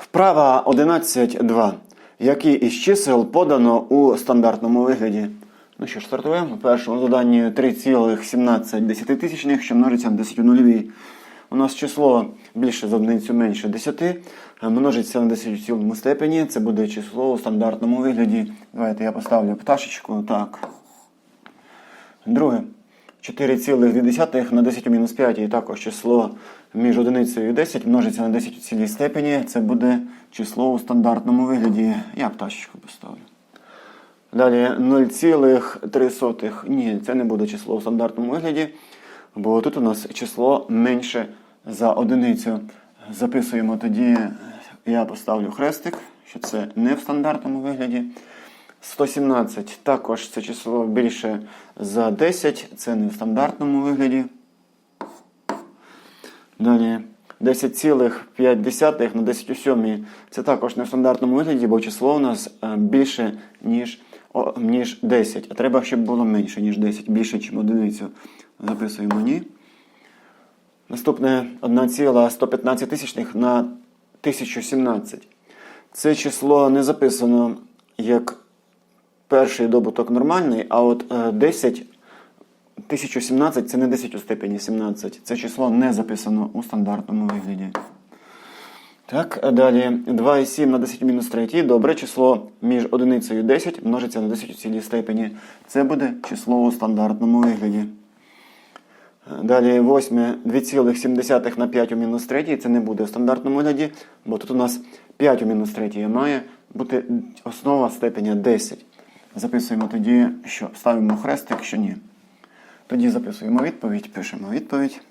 Вправа 11.2. Які із чисел подано у стандартному вигляді? Ну що ж, стартуємо. У першому заданні 3,17 десятитисячних, що множиться на 10 у нульовій. У нас число більше за одиницю менше 10, е, множиться на 10 у цілому степені. Це буде число у стандартному вигляді. Давайте я поставлю пташечку. Так. Друге. 4,2 на 10 у мінус 5 і також число між одиницею і 10 множиться на 10 у цілій степені. Це буде число у стандартному вигляді. Я пташечку поставлю. Далі 0,3. Ні, це не буде число у стандартному вигляді, бо тут у нас число менше за одиницю. Записуємо тоді, я поставлю хрестик, що це не в стандартному вигляді. 117 також це число більше за 10, це не в стандартному вигляді. Далі 10,5 на 10 у 7 це також не в стандартному вигляді, бо число у нас е, більше, ніж, о, ніж 10. А треба, щоб було менше, ніж 10, більше, ніж одиницю. Записуємо ні. Наступне 1,115 тисячних на 1017. Це число не записано як перший добуток нормальний, а от е, 10 1017 це не 10 у степені 17. Це число не записано у стандартному вигляді. Так, далі 2,7 на 10 мінус 3. Добре, число між одиницею 10 множиться на 10 у цілій степені. Це буде число у стандартному вигляді. Далі 8 2,7 на 5 у мінус 3. Це не буде в стандартному вигляді, бо тут у нас 5 у мінус 3 має бути основа степеня 10. Записуємо тоді, що ставимо хрестик, що ні. Тоді записуємо відповідь, пишемо відповідь.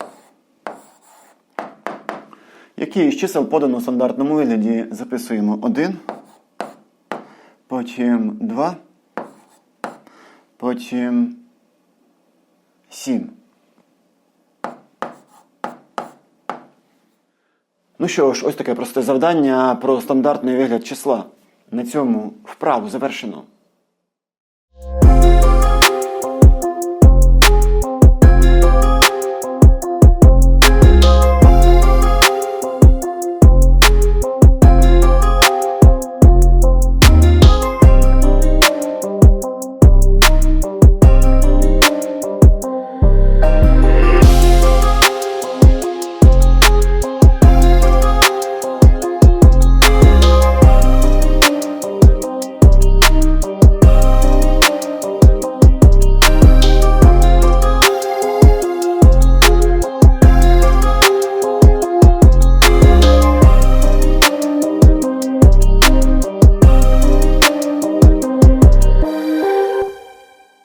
Які із чисел подано у стандартному вигляді? Записуємо 1, потім 2, потім 7. Ну що ж, ось таке просте завдання про стандартний вигляд числа. На цьому вправу завершено.